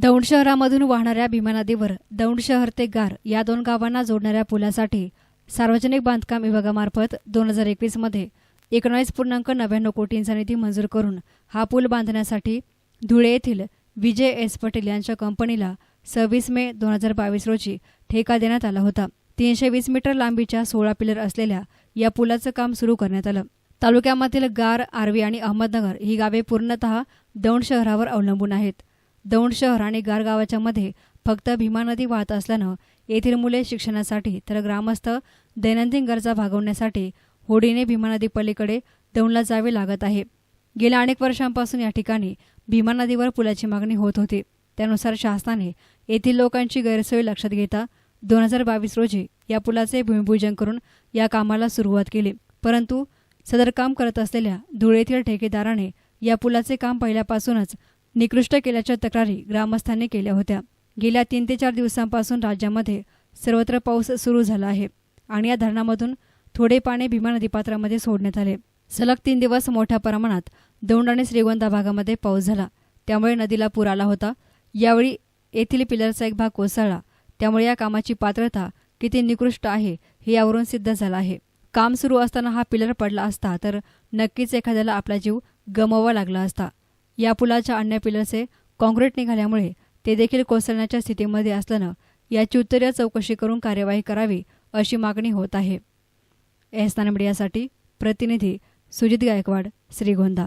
दौंड शहरामधून वाहणाऱ्या भीमा नदीवर दौंड शहर ते गार या दोन गावांना जोडणाऱ्या पुलासाठी सार्वजनिक बांधकाम विभागामार्फत दोन हजार एकवीसमध्ये एकोणावीस पूर्णांक नव्याण्णव कोटींचा निधी मंजूर करून हा पूल बांधण्यासाठी धुळे येथील विजय एस पटेल यांच्या कंपनीला सव्वीस मे दोन हजार बावीस रोजी ठेका देण्यात आला होता. तीनशे वीस मीटर लांबीच्या सोळा पिलर असलेल्या या पुलाचं काम सुरू करण्यात आलं. तालुक्यामधील गार आर्वी आणि अहमदनगर ही गावे पूर्णतः दौंड शहरावर अवलंबून आहेत. दौंड शहर आणि गारगावाच्या मध्ये फक्त भीमा नदी वाहत असल्यानं येथील मुले शिक्षणासाठी तर ग्रामस्थ दैनंदिन गरजा भागवण्यासाठी होडीने भीमा नदी पलीकडे दौंडला जावे लागत आहे. गेल्या अनेक वर्षांपासून या ठिकाणी भीमा नदीवर पुलाची मागणी होत होती. त्यानुसार शासनाने येथील लोकांची गैरसोय लक्षात घेता दोन हजार बावीस रोजी या पुलाचे भूमिपूजन करून या कामाला सुरुवात केली. परंतु सदर काम करत असलेल्या धुळे येथील ठेकेदाराने या पुलाचे काम पहिल्यापासूनच निकृष्ट केल्याच्या तक्रारी ग्रामस्थांनी केल्या होत्या. गेल्या तीन ते चार दिवसांपासून राज्यामध्ये सर्वत्र पाऊस सुरू झाला आहे आणि या धरणामधून थोडे पाणी भीमा नदीपात्रामध्ये सोडण्यात आले. सलग तीन दिवस मोठ्या प्रमाणात दौंड आणि श्रीगोंदा भागामध्ये पाऊस झाला. त्यामुळे नदीला पूर आला होता. यावेळी येथील पिलरचा एक भाग कोसळला. त्यामुळे या कामाची पात्रता किती निकृष्ट आहे हे यावरून सिद्ध झालं आहे. काम सुरू असताना हा पिलर पडला असता तर नक्कीच एखाद्याला आपला जीव गमवावा लागला असता. या पुलाच्या अन्य पिलरचे काँक्रीट निघाल्यामुळे ते देखील कोसळण्याच्या स्थितीमध्ये असल्यानं याची उत्तरीय चौकशी करून कार्यवाही करावी अशी मागणी होत आहे. एहसान मीडियासाठी प्रतिनिधी सुजित गायकवाड श्रीगोंदा.